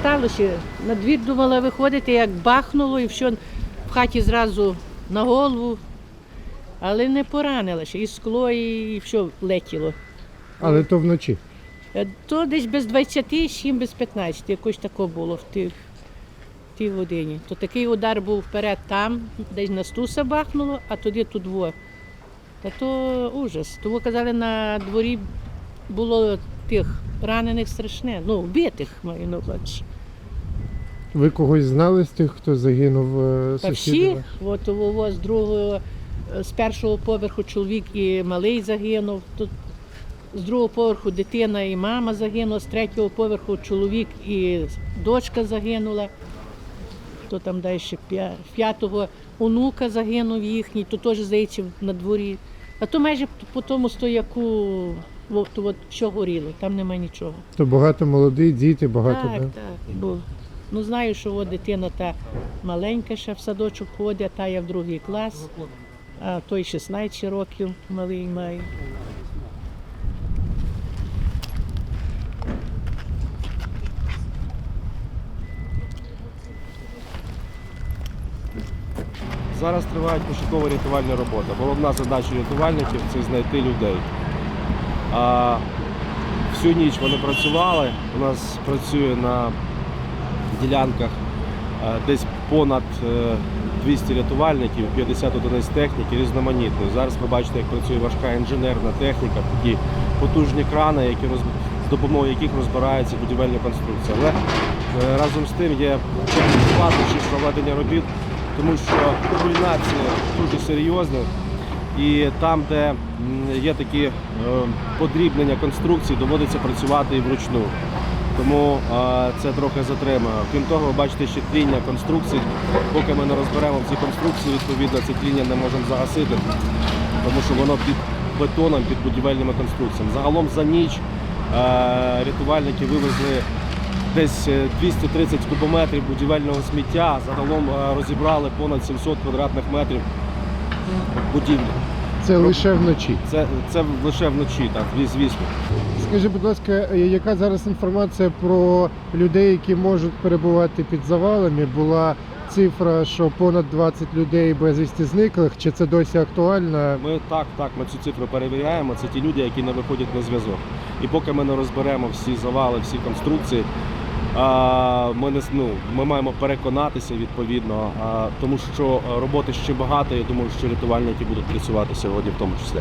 сталося. На двір думала виходити, як бахнуло, і все в хаті зразу на голову. Але не поранилася. І скло, і все летіло. Але то вночі. Е, То десь без 20, 7 без 15, якось тако було в тій, в тій годині. То такий удар був вперед там, десь на стуса бахнуло, а тоді тут во. Та то ужас. Тому казали, на дворі було тих ранених страшне, ну, вбитих маю на увазі. Ви когось знали з тих, хто загинув е, Та всі, от о, з другого, е, з першого поверху чоловік і малий загинув. Тут з другого поверху дитина і мама загинула, з третього поверху чоловік і дочка загинула. Хто там далі п'я- п'ятого онука загинув їхній, то теж здається на дворі. А то майже по тому стояку от, от, що горіло, там нема нічого. То багато молодих, діти, багато. Так, да? так. Бо, ну знаю, що от дитина та маленька ще в садочок ходить, та я в другий клас, а той 16 років малий має. Зараз тривають пошукова рятувальні роботи. Головна задача рятувальників це знайти людей. А всю ніч вони працювали. У нас працює на ділянках е, десь понад е, 200 рятувальників, 50 одиниць техніки різноманітної. Зараз ви бачите, як працює важка інженерна техніка, такі потужні крани, які роз... з допомогою яких розбираються будівельні конструкції. Але е, разом з тим є складнощі проведення робіт, тому що кульмінація дуже серйозна. І там, де є такі е, подрібнення конструкцій, доводиться працювати і вручну. Тому е, це трохи затримує. Крім того, ви бачите ще тління конструкцій. Поки ми не розберемо ці конструкції, відповідно, це тління не можемо загасити, тому що воно під бетоном, під будівельними конструкціями. Загалом за ніч е, рятувальники вивезли десь е, 230 кубометрів будівельного сміття. Загалом е, розібрали понад 700 квадратних метрів будівлі. Це лише вночі. Це, це лише вночі, так, звісно. Скажіть, будь ласка, яка зараз інформація про людей, які можуть перебувати під завалами? Була цифра, що понад 20 людей безвісті зниклих. Чи це досі актуально? Ми так, так, ми цю цифру перевіряємо. Це ті люди, які не виходять на зв'язок. І поки ми не розберемо всі завали, всі конструкції, ми, не, ну, ми маємо переконатися відповідно, тому що роботи ще багато. Я думаю, що рятувальники будуть працювати сьогодні в тому числі.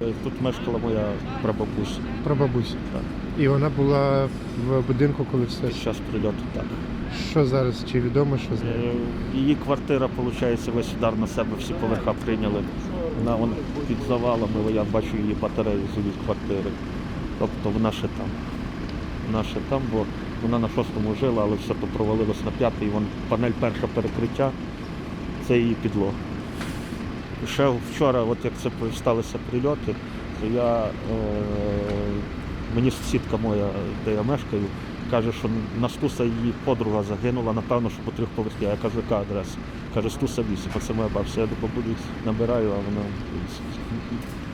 Тут мешкала моя прабабуся Про бабусю. Так. І вона була в будинку, коли все. під час прильоту. Так. Що зараз? Чи відомо, що з нею? Е, Її квартира, виходить, весь удар на себе, всі поверха прийняли. Вона вон, під завалами, я бачу її батарею з її квартири. Тобто вона ще там. Вона ще там, бо вона на шостому жила, але все то провалилось на п'ятий. Вон панель перше перекриття, це її підлога. Ще вчора, от як це сталися прильоти, то я, е, мені сусідка моя, де я мешкаю, каже, що на Стуса її подруга загинула, напевно, що по трьох поверхах. Я кажу, яка адреса? Каже, Стуса 8, а це моя бабця. Я до бабулі набираю, а вона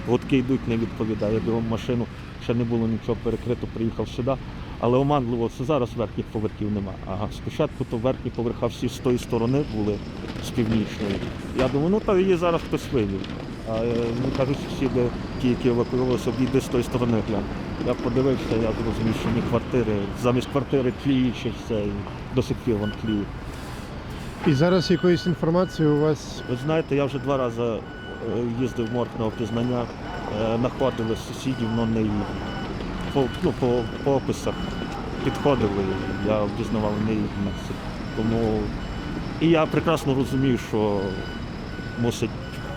гудки йдуть, не відповідає. Я бігом машину, ще не було нічого перекрито, приїхав сюди. Але оманливо, це зараз верхніх поверхів нема. Ага, спочатку то верхні поверха всі з тої сторони були, з північної. Я думаю, ну та її зараз хтось вивів. А е, мені кажуть, сусіди, ті, які евакуювалися, обійди з тої сторони глянь. Я подивився, я зрозумів, що ні квартири, замість квартири все, і до сих пір вон тліє. І зараз якоїсь інформації у вас Ви знаєте, я вже два рази е, їздив в морг на опізнання, е, знаходили сусідів, але не їх. По, ну, по, по описах підходили, я впізнавав не їх місце. Тому і я прекрасно розумію, що мусять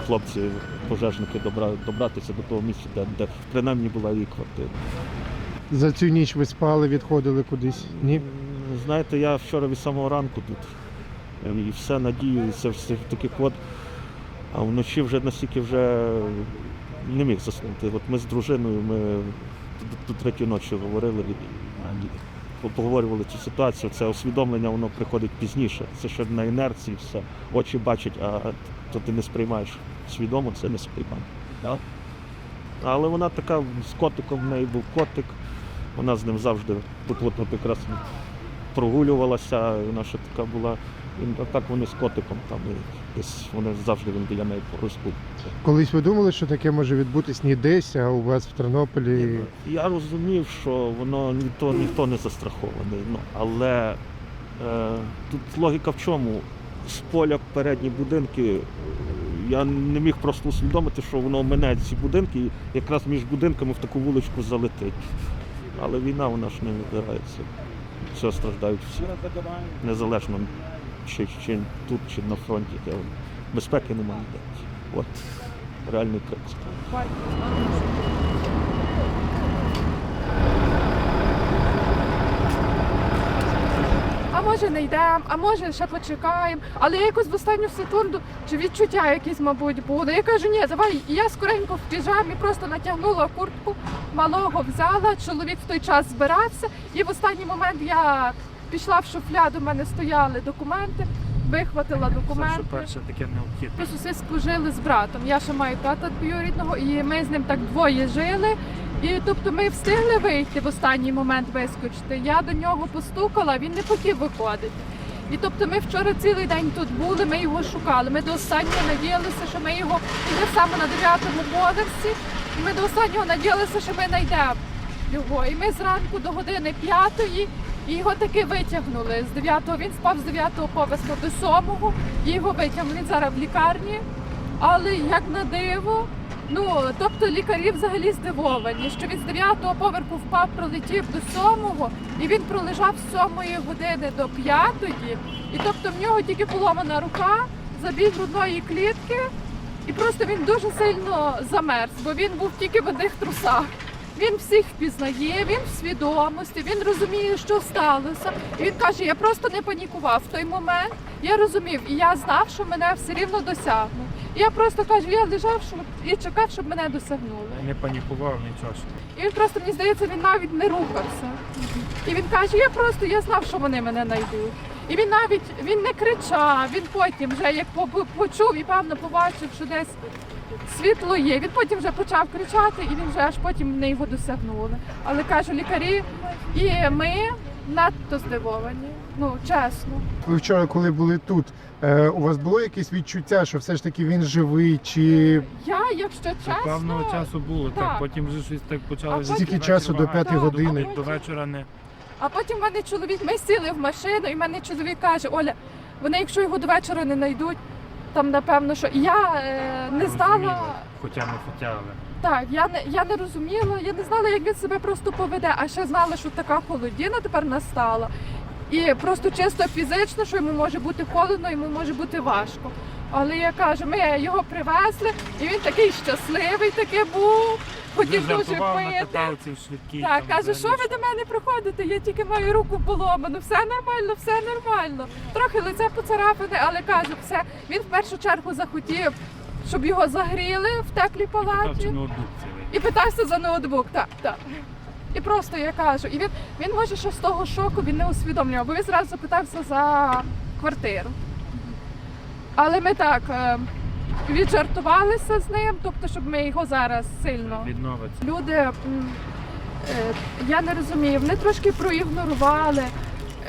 хлопці, пожежники добра, добратися до того місця, де, де принаймні була її квартира. за цю ніч ви спали, відходили кудись? Ні? Знаєте, я вчора від самого ранку тут. Ем, І все надіюся, все таки от. А вночі вже настільки вже не міг заснути. От ми з дружиною, ми до третьої ночі говорили. і обговорювали цю ситуацію, це усвідомлення воно приходить пізніше. Це ще на інерції все. Очі бачать, а то ти не сприймаєш. Свідомо це не сприймає. Да? Але вона така з котиком, в неї був котик. Вона з ним завжди тут якраз прогулювалася, вона ще така була. І так вони з котиком там і десь вони завжди він біля неї ростуть. Колись ви думали, що таке може відбутись не десь, а у вас в Тернополі. Я розумів, що воно ніхто, ніхто не застрахований. Ну, але е, тут логіка в чому? З поля передні будинки. Я не міг просто усвідомити, що воно мене ці будинки, і якраз між будинками в таку вуличку залетить. Але війна вона ж не вибирається. Все страждають всі. Незалежно чи, чи тут, чи на фронті. Де безпеки немає. От реальний приклад. А може не йдемо, а може ще почекаємо. Але якось в останню секунду чи відчуття якісь, мабуть, буде. Я кажу, ні, давай. І я скоренько в піжамі просто натягнула куртку, малого взяла. Чоловік в той час збирався, і в останній момент я пішла в шуфляду, в мене стояли документи, вихватила документи. перше таке необхідне. По сусідству жили з братом. Я ще маю брата двоюрідного, і ми з ним так двоє жили. І тобто ми встигли вийти в останній момент вискочити. Я до нього постукала, він не хотів виходити. І тобто ми вчора цілий день тут були, ми його шукали. Ми до останнього надіялися, що ми його і саме на дев'ятому поверсі. І ми до останнього надіялися, що ми знайдемо його. І ми зранку до години п'ятої і його таки витягнули з дев'ятого. Він спав з дев'ятого поверху до сьомого, і його витягнули зараз в лікарні. Але як на диво, ну тобто лікарі взагалі здивовані, що він з дев'ятого поверху впав, пролетів до сьомого, і він пролежав з сьомої години до п'ятої. І тобто в нього тільки поломана рука, забіг грудної клітки, і просто він дуже сильно замерз, бо він був тільки в одних трусах. Він всіх впізнає, він в свідомості, він розуміє, що сталося. І він каже: я просто не панікував в той момент. Я розумів, і я знав, що мене все рівно досягнуть. І я просто кажу, я лежав щоб, і чекав, щоб мене досягнули. Не панікував нічого. І він просто мені здається, він навіть не рухався. І він каже: я просто я знав, що вони мене знайдуть. І він навіть він не кричав. Він потім вже як почув і певно побачив, що десь світло є. Він потім вже почав кричати, і він вже аж потім вони його досягнули. Але кажу, лікарі і ми надто здивовані. Ну чесно. Ви вчора, коли були тут, е, у вас було якесь відчуття, що все ж таки він живий, чи Я, якщо До певного часу було, так. так. Потім вже щось так А почалося. Скільки часу до п'ятої години? До вечора не. А потім в мене чоловік, ми сіли в машину, і в мене чоловік каже: Оля, вони, якщо його до вечора не знайдуть, там напевно, що я е, не знала. Хоча не хотіли. Так, я не я не розуміла, я не знала, як він себе просто поведе, а ще знала, що така холодіна тепер настала. І просто чисто фізично, що йому може бути холодно, йому може бути важко. Але я кажу, ми його привезли, і він такий щасливий такий був, хотів дуже пити. швидкій. Так, там каже, що ви до мене приходите? Я тільки маю руку поломану, все нормально, все нормально. Трохи лице поцарапане, але кажу, все. Він в першу чергу захотів, щоб його загріли в теплій палаті. І питався за ноутбук, так, так. І просто я кажу, і він, він може, що з того шоку він не усвідомлював, бо він зразу запитався за квартиру. Але ми так е, віджартувалися з ним, тобто, щоб ми його зараз сильно. Відновиться. Люди, е, я не розумію, вони трошки проігнорували.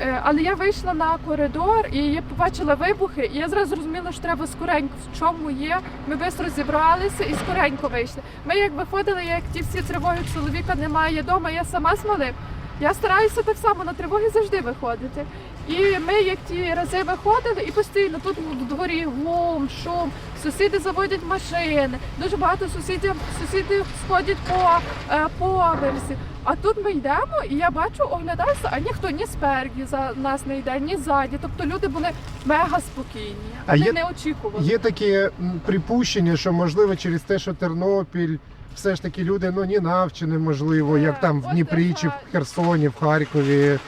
Е, Але я вийшла на коридор і я побачила вибухи, і я зразу зрозуміла, що треба скоренько, в чому є. Ми швидко зібралися і скоренько вийшли. Ми як виходили, як ті всі тривоги чоловіка немає вдома, я сама з малим. Я стараюся так само на тривоги завжди виходити. І ми, як ті рази виходили, і постійно тут дворі гум, шум, сусіди заводять машини, дуже багато сусідів, сусіди сходять по е, поверсі. А тут ми йдемо, і я бачу, оглядаюся, а ніхто ні спереді за нас не йде, ні ззаді. Тобто люди були мега спокійні. А Вони є- не очікували. є таке м, припущення, що можливо через те, що Тернопіль. Все ж таки люди ну ні навчені, можливо, як там в Дніпрі чи в. Херсоні, в Харкові.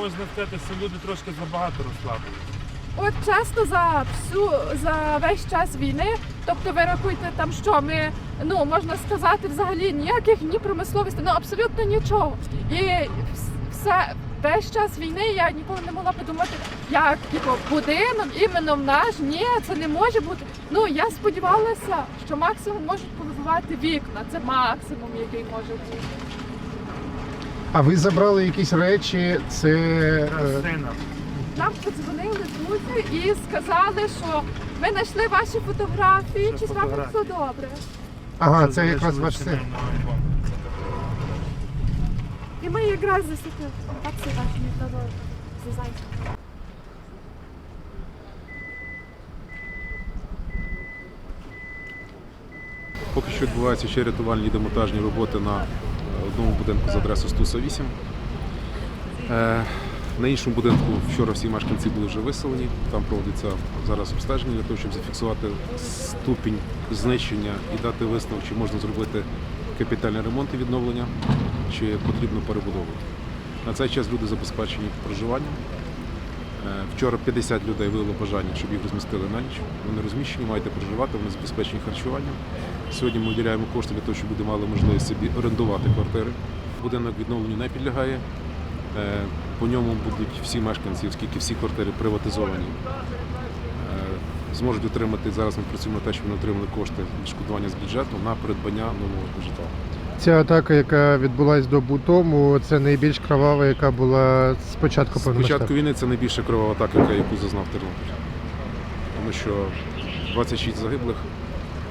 Можна сказати, люди трошки забагато розслабилися. От часто за всю за весь час війни, тобто ви рахуйте там, що ми ну можна сказати, взагалі ніяких ні промисловості, ну абсолютно нічого. І все весь час війни я ніколи не могла подумати, як типу, будинок іменно в наш. Ні, це не може бути. Ну я сподівалася, що максимум можуть повибивати вікна. Це максимум, який може бути. А ви забрали якісь речі? Це е, Нам подзвонили друзі і сказали, що ми знайшли ваші фотографії, чи з вами все добре. ага, Це якраз ваш син. І ми якраз засікли. Так це ваш не зазайка. Поки що відбуваються ще рятувальні і демонтажні роботи на одному будинку з адресою Стуса 8. Е, На іншому будинку вчора всі мешканці були вже виселені. Там проводиться зараз обстеження для того, щоб зафіксувати ступінь знищення і дати висновок, чи можна зробити капітальний ремонт і відновлення, чи потрібно перебудовувати. На цей час люди забезпечені проживанням. Е, Вчора 50 людей виявило бажання, щоб їх розмістили на ніч. Вони розміщені, маєте проживати, вони забезпечені харчуванням. Сьогодні ми виділяємо кошти для того, щоб люди мали можливість собі орендувати квартири. Будинок відновленню не підлягає. Е, По ньому будуть всі мешканці, оскільки всі квартири приватизовані, е, зможуть отримати. Зараз ми працюємо на те, щоб вони отримали кошти відшкодування з бюджету на придбання нового житла. Ця атака, яка відбулась добу тому, це найбільш кровава, яка була з початку З початку війни це найбільша кривава атака, яку зазнав Тернопіль. Тому що 26 загиблих,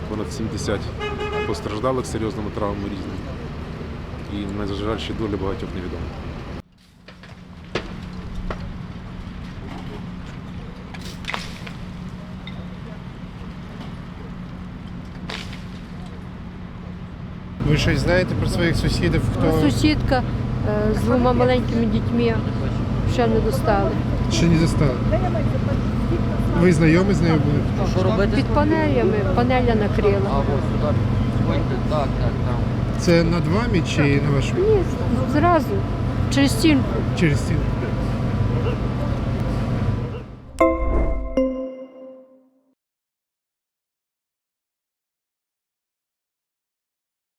понад 70 постраждалих з серйозними травмами різними. І, на жаль, ще доля багатьох невідома. Ви щось знаєте про своїх сусідів? Хто Сусідка е, з двома маленькими дітьми ще не достали. ще не застали? Ви знайомі з нею були? Що робити? Під панелями, панеля накрила. Так, так, там. Це над вами чи на вашому? Ні, зразу, через стінку. Через стіну.